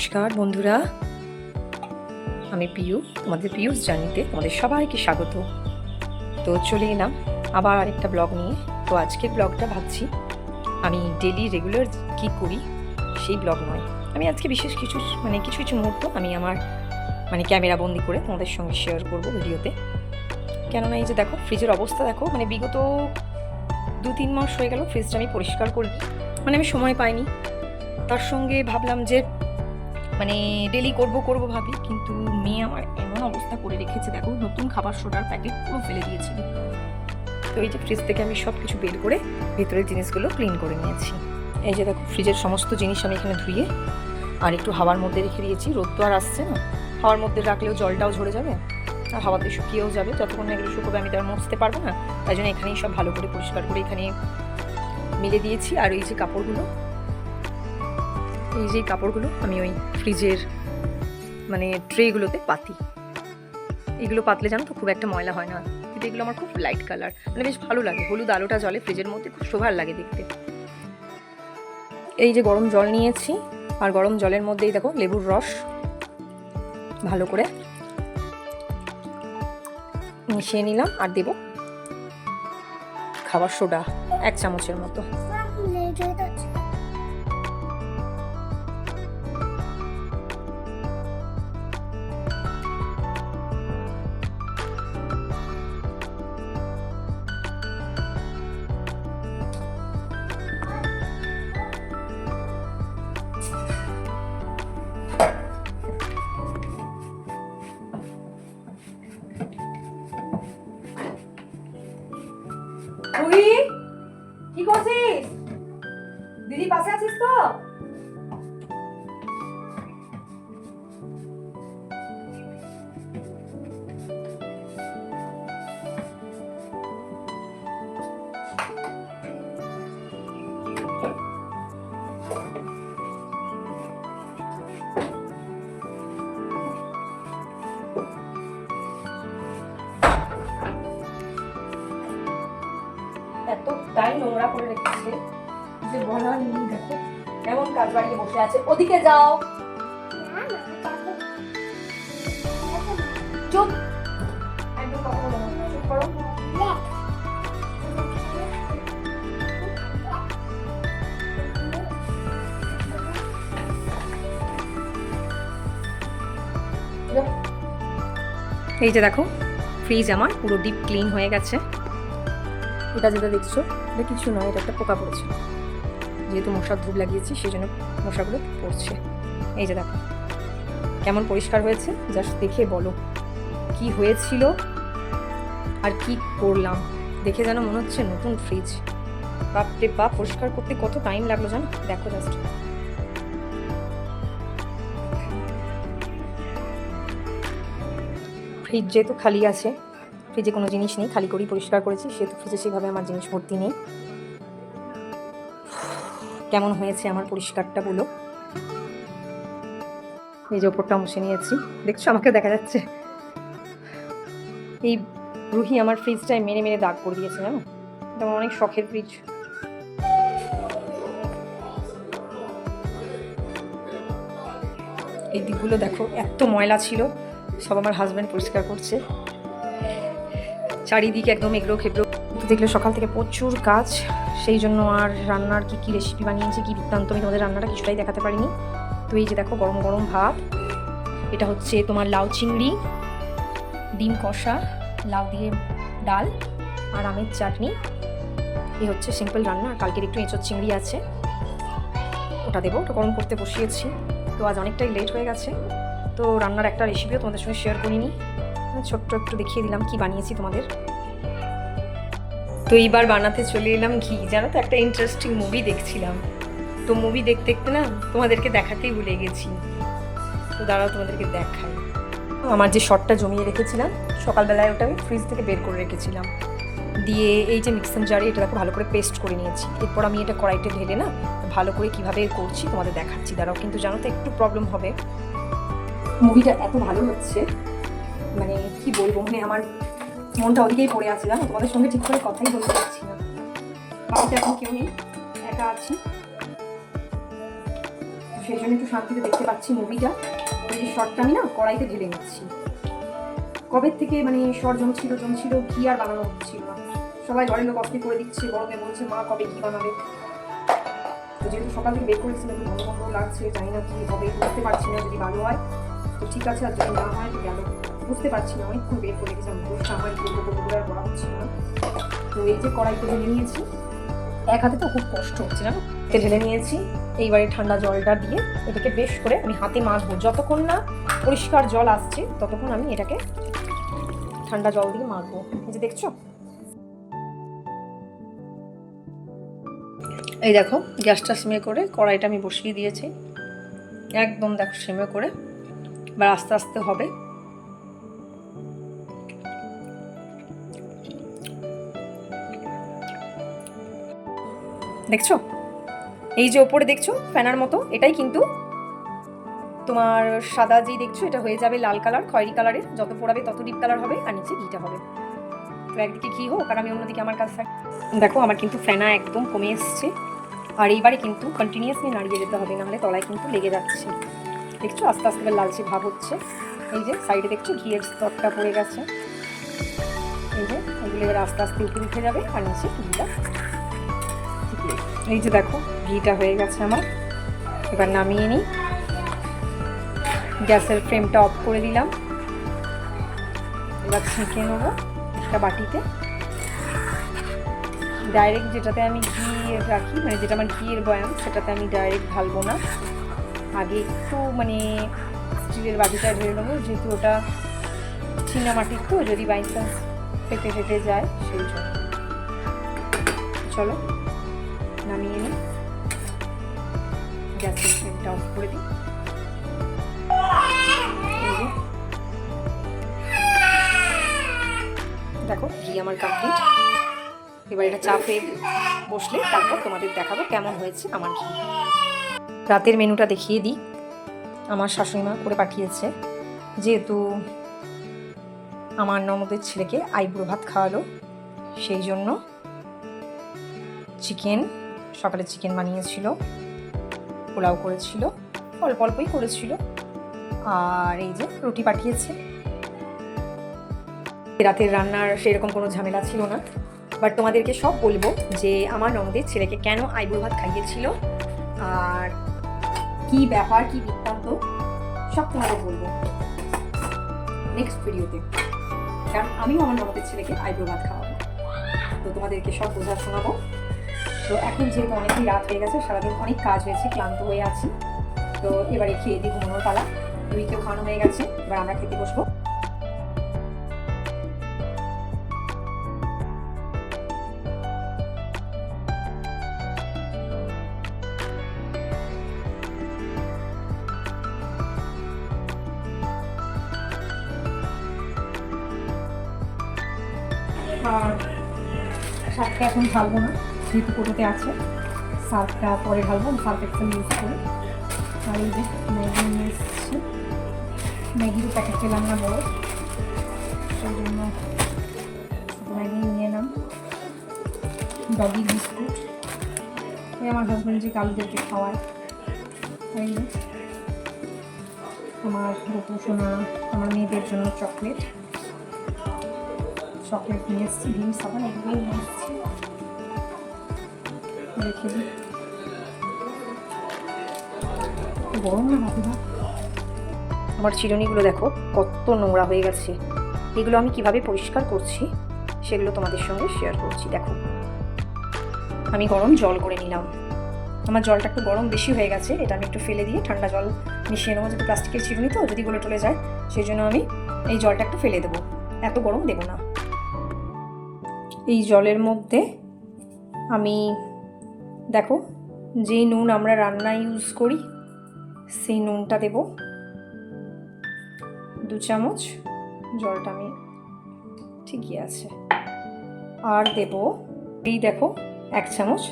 নমস্কার, বন্ধুরা। আমি পিয়ু তোমাদের পিউস জানিতে তোমাদের সবাইকে স্বাগত। তো চলে এলাম আবার আরেকটা ব্লগ নিয়ে। তো আজকের ব্লগটা ভাবছি, আমি ডেলি রেগুলার কি করি সেই ব্লগ নয়। আমি আজকে বিশেষ কিছু মানে কিছু কিছু মুহূর্ত আমি আমার মানে ক্যামেরা বন্দি করে তোমাদের সঙ্গে শেয়ার করব ভিডিওতে। কেননা এই যে দেখো ফ্রিজের অবস্থা দেখো মানে বিগত দু তিন মাস হয়ে গেল ফ্রিজটা আমি পরিষ্কার করিনি। মানে আমি সময় পাইনি। তার সঙ্গে ভাবলাম যে মানে ডেলি করব করব ভাবি, কিন্তু মেয়ে আমার এমন অবস্থা করে রেখেছে, দেখো, নতুন খাবার সোডার প্যাকেট পুরো ফেলে দিয়েছিল তো এই যে ফ্রিজ থেকে আমি সব কিছু বের করে ভেতরের জিনিসগুলো ক্লিন করে নিয়েছি। এই যে দেখো ফ্রিজের সমস্ত জিনিস আমি এখানে ধুয়ে আর একটু হাওয়ার মধ্যে রেখে দিয়েছি, রোদ তো আর আসছে না। হাওয়ার মধ্যে রাখলেও জলটাও ঝরে যাবে, আর হাওয়াতে শুকিয়েও যাবে, যতক্ষণ না এগুলো শুকোবে আমি তো আর মুছতে পারব না। তাই জন্য এখানেই সব ভালো করে পরিষ্কার করে এখানে মিলে দিয়েছি। আর এই যে কাপড়গুলো, এই যে কাপড়গুলো আমি ওই ফ্রিজের মানে ট্রেগুলোতে পাতি। এগুলো পাতলে জানো তো খুব একটা ময়লা হয় না। কিন্তু এগুলো আমার খুব লাইট কালার মানে বেশ ভালো লাগে। হলুদ আলোটা জলে ফ্রিজের মধ্যে খুব শোভার লাগে দেখতে। এই যে গরম জল নিয়েছি, আর গরম জলের মধ্যেই দেখো লেবুর রস। ভালো করে মিশিয়ে নিলাম আর দেব খাবার সোডা এক চামচের মতো। রুহি কি করছিস? নোংরা করে রেখেছে। যে বলার নেই দেখো। এমন কাজ বাড়িয়ে বসে আছে। ওদিকে যাও। চুপ। বলো। এই যে দেখো, ফ্রিজ আমার, পুরো ডিপ ক্লিন হয়ে গেছে। এটা যেটা দেখছ, এটা কিছু নয়, এটা একটা পোকা পড়েছে। যেহেতু মশার ধূপ লাগিয়েছি সেই জন্য মশাগুলো পড়ছে। এই যে দেখো, কেমন পরিষ্কার হয়েছে? জাস্ট দেখে বলো, কি হয়েছিল আর কি করলাম? দেখে যেন মনে হচ্ছে নতুন ফ্রিজ বাপরে বাপ, পরিষ্কার করতে কত টাইম লাগল জানো? দেখো জাস্ট ফ্রিজ যেহেতু খালি আছে ফ্রিজে কোনো জিনিস নেই, খালি করেই পরিষ্কার করেছি, সেহেতু ফ্রিজে সেভাবে আমার জিনিস ভর্তি নেই। কেমন হয়েছে আমার পরিষ্কারটা বলো? এই যে ওপরটা মুছে নিয়েছি। দেখছ আমাকে দেখা যাচ্ছে। এই রুহি আমার ফ্রিজটায় মেরে মেরে দাগ করে দিয়েছে, জানো? এটা অনেক শখের ফ্রিজ। এই দিকগুলো দেখো, এত ময়লা ছিল, সব আমার হাজব্যান্ড পরিষ্কার করছে। চারিদিকে একদম এগড়ো খেগড়ো দেখলে সকাল থেকে প্রচুর কাজ, সেই জন্য আর রান্নার কি কি রেসিপি বানিয়েছি, কি বৃত্তান্ত আমি তোমাদের রান্নাটা কিছুটাই দেখাতে পারিনি। তো এই যে দেখো, গরম গরম ভাত, এটা হচ্ছে তোমার লাউ চিংড়ি, ডিম কষা, লাউ দিয়ে ডাল আর আমের চাটনি। এই হচ্ছে সিম্পল রান্না, আর কালকের একটু এঁচোর চিংড়ি আছে। ওটা দেবো, ওটা গরম করতে বসিয়েছি। তো আজ অনেকটাই লেট হয়ে গেছে। তো রান্নার একটা রেসিপিও তোমাদের সঙ্গে শেয়ার করিনি। ছোট্ট একটু দেখিয়ে দিলাম কি বানিয়েছি তোমাদের। তো এইবার বানাতে চলে এলাম ঘি। জানো তো, একটা ইন্টারেস্টিং মুভি দেখছিলাম। তো মুভি দেখতে দেখতে না, তোমাদেরকে দেখাতেই ভুলে গেছি। তো দাঁড়াও, তোমাদেরকে দেখাই। আমার যে শটটা জমিয়ে রেখেছিলাম, সকালবেলায় ওটা আমি ফ্রিজ থেকে বের করে রেখেছিলাম। দিয়ে এই যে মিক্সার জারে এটা দেখো, ভালো করে পেস্ট করে নিয়েছি। এরপর আমি এটা কড়াইতে ঢেলে না, ভালো করে কীভাবে করছি তোমাদের দেখাচ্ছি। দাঁড়াও, কিন্তু জানো তো একটু প্রবলেম হবে। মুভিটা এত ভালো হচ্ছে মানে কি বলব মানে আমার মনটা ওদিকেই পড়ে আছে, জানো? তোমাদের সঙ্গে ঠিক করে কথাই বলতে পারছি না। বাড়িতে এখন কেউ নেই, একা আছি। সেই জন্য একটু শান্তিতে দেখতে পাচ্ছি মুভিটা। ওই শর্টটা আমি না কড়াইতে ঢেলে নিচ্ছি। কবে থেকে মানে শর্ট জমছিল জমছিল ঘি আর বানানো হচ্ছিল? না সবাই ঘরের লোক অস্তি করে দিচ্ছে, গরমে বলছে, মা, কবে ঘি বানাবে? তো যেহেতু সকাল থেকে বের করেছি একটু বন্ধ বন্ধ লাগছে, জানি না কি হবে, বুঝতে পারছি না যদি ভালো হয়। তো ঠিক আছে, আর যদি না হয়, তো গেল। বুঝতে পারছি না, অনেকক্ষণ বের করে আমার করে হচ্ছিল না। তো এই যে কড়াইতে ঢেলে নিয়েছি, এক হাতে তো খুব কষ্ট হচ্ছে না ঢেলে নিয়েছি, এইবারে ঠান্ডা জলটা দিয়ে এটাকে বেশ করে আমি হাতে মাখবো। যতক্ষণ না পরিষ্কার জল আসছে, ততক্ষণ আমি এটাকে ঠান্ডা জল দিয়ে মাখবো। এই যে দেখছ? এই দেখো, গ্যাসটা সিমে করে কড়াইটা আমি বসিয়ে দিয়েছি। একদম দেখো সিমে করে এবার আস্তে আস্তে হবে। দেখছ? এই যে ওপরে দেখছ ফ্যানার মতো, এটাই কিন্তু তোমার সাদা যেই দেখছ, এটা হয়ে যাবে লাল কালার, খয়েরি কালারের। যত পোড়াবে তত ডিপ কালার হবে আর নিচে ঘিটা হবে। তো একদিকে ঘি হোক আর আমি অন্যদিকে আমার কাছে থাক- দেখো, আমার কিন্তু ফেনা একদম কমে এসছে। আর এইবারে কিন্তু কন্টিনিউয়াসলি নাড়িয়ে যেতে হবে, নাহলে তলায় কিন্তু লেগে যাচ্ছে। দেখছ? আস্তে আস্তে এবার লালচে ভাব হচ্ছে। এই যে সাইডে দেখছ, ঘিয়ের স্তরটা পড়ে গেছে। এই যে, এগুলো এবার আস্তে আস্তে উপরে উঠে যাবে আর নিচে ঘিটা। এই যে দেখো, ঘিটা হয়ে গেছে আমার। এবার নামিয়ে নিই। গ্যাসের ফ্লেমটা অফ করে দিলাম। এবার ছেঁকে নেব একটা বাটিতে। ডাইরেক্ট যেটাতে আমি ঘি রাখি মানে যেটা আমার ঘিয়ের বয়াম সেটাতে আমি ডাইরেক্ট ঢালবো না। আগে একটু মানে স্টিলের বাটিটা ঢেলে নেব, যেহেতু ওটা মাটির তো, যদি বাই চান্স ফেটে ফেটে যায়, সেই জন্য। চলো। নামিয়ে নিই গ্যাসের ফ্লেমটা অফ করে দিই। দেখো, ঘি আমার কমপ্লিট এবার এটা চাপে বসলে তারপর তোমাদের দেখাবো কেমন হয়েছে আমার ঘি। রাতের মেনুটা দেখিয়ে দিই। আমার শাশুড়িমা করে পাঠিয়েছে। যেহেতু আমার ননদের ছেলেকে আইবুড়ো ভাত খাওয়ালো, সেই জন্য চিকেন সকালে চিকেন বানিয়েছিল, পোলাও করেছিল, অল্প অল্পই করেছিল, আর এই যে রুটি পাঠিয়েছে। রাতের রান্নার সেরকম কোনো ঝামেলা ছিল না বাট তোমাদেরকে সব বলব যে আমার ননদের ছেলেকে কেন আইবুড়ো ভাত খাইয়েছিল, আর কি ব্যাপার, কি বৃত্তান্ত, সব তোমাদের বলব। নেক্সট ভিডিওতে কারণ আমিও আমার ননদের ছেলেকে আইবুড়ো ভাত খাওয়াবো। তো তোমাদেরকে সব বোঝা শোনাবো। তো এখন যেহেতু অনেকই রাত হয়ে গেছে, সারাদিন অনেক কাজ হয়েছে, ক্লান্ত হয়ে আছি। তো এবারে খেয়ে দিই ঘুমানোর পালা। রুইকেও খাওয়ানো হয়ে গেছে, এবার আমরা খেতে বসবো। শাকটা এখন ঢালবো না। যেহেতু আছে। সার্ফটা পরে ঢালবো সার্ফ এক্সেল ইউজ করি। আর এই যে ম্যাগি নিয়ে এসেছি। ম্যাগির প্যাকেট পেলাম না বড়। সেই জন্য ম্যাগি নিয়ে এলাম। ডগি বিস্কুট এই আমার হাজব্যান্ড যে কালুদেরকে খাওয়ায়। যে আমার গোপু সোনা আমার মেয়েদের জন্য চকলেট চকলেট নিয়ে এসেছি, ডিম, সাবান, এগুলোই নিয়ে এসেছি। আমার চিরুনিগুলো দেখো, কত নোংরা হয়ে গেছে। এগুলো আমি কীভাবে পরিষ্কার করছি, সেগুলো তোমাদের সঙ্গে শেয়ার করছি, দেখো। আমি গরম জল করে নিলাম। আমার জলটা একটু গরম বেশি হয়ে গেছে, এটা আমি একটু ফেলে দিয়ে ঠান্ডা জল মিশিয়ে নেব, যেহেতু প্লাস্টিকের চিরুনি তো, যদি গলে টলে যায়, সেই জন্য আমি এই জলটা একটু ফেলে দেবো। এত গরম দেবো না। এই জলের মধ্যে আমি দেখো যেই নুন আমরা রান্না ইউজ করি, সেই নুনটা দেব। দু চামচ, জলটা আমি ঠিকই আছে। আর দেব, এই দেখো, এক চামচ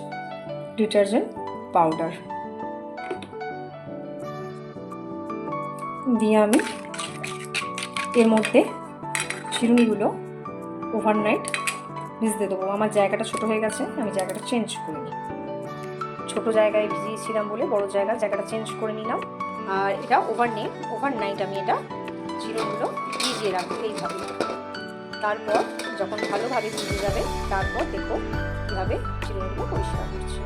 ডিটারজেন্ট পাউডার। দিয়ে আমি এর মধ্যে চিরুনিগুলো ওভারনাইট ভিজতে দেবো। আমার জায়গাটা ছোট হয়ে গেছে, আমি জায়গাটা চেঞ্জ করে ছোট জায়গায় ভিজিয়েছিলাম বলে, বড় জায়গা, জায়গাটা চেঞ্জ করে নিলাম। আর এটা ওভার নেট ওভার নাইট আমি এটা চিরগুলো ভিজিয়ে রাখব এইভাবে। তারপর যখন ভালোভাবে ভিজে যাবে, তারপর দেখো কীভাবে চিরগুলো পরিষ্কার করছে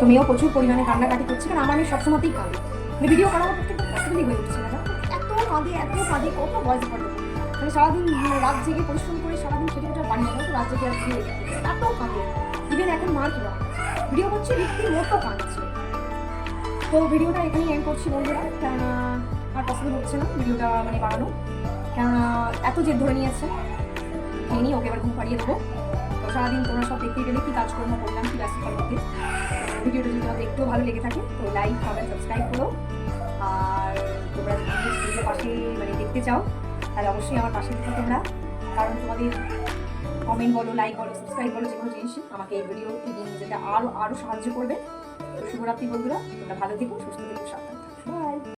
তুমিও প্রচুর পরিমাণে কান্নাকাটি করছি, কারণ আমার মেয়ে সবসময়তেই কাঁদে। মানে ভিডিও করা আমার পক্ষে পসিবলই হয়ে উঠছে না এত কাঁদে এত কাঁদে, কত ভয়েস রেকর্ড মানে সারাদিন মানে রাত জেগে পরিশ্রম করে সারাদিন খেটে খেটে তো রাত জেগে আর এত কাঁদে। ইভেন এখন মার কিনা ভিডিও করছি রীতি মতো কাঁদছে তো ভিডিওটা এখানেই এন্ড করছি বন্ধুরা, কেননা আর পসিবল হচ্ছে না ভিডিওটা মানে বানানো। কেননা এত জেদ ধরে নিয়েছে। খেয়ে নিই ওকে এবার ঘুম পাড়িয়ে দেবো। তো সারাদিন তোমরা সব দেখতে গেলে কি কাজকর্ম করলাম, কি ব্যস্ততার মধ্যে। ভিডিওটা যদি তোমাদের একটু ভালো লেগে থাকে, তো লাইক কমেন্ট সাবস্ক্রাইব করো। আর তোমরা যদি পাশে মানে দেখতে চাও, তাহলে অবশ্যই আমার পাশে থেকো তোমরা। কারণ তোমাদের কমেন্ট বলো লাইক বলো সাবস্ক্রাইব বলো, যে কোনো জিনিস, আমাকে এই ভিডিও যেটা আরও আরও সাহায্য করবে। শুভরাত্রি বন্ধুরা, তোমরা ভালো থেকো, সুস্থ থেকো সাথে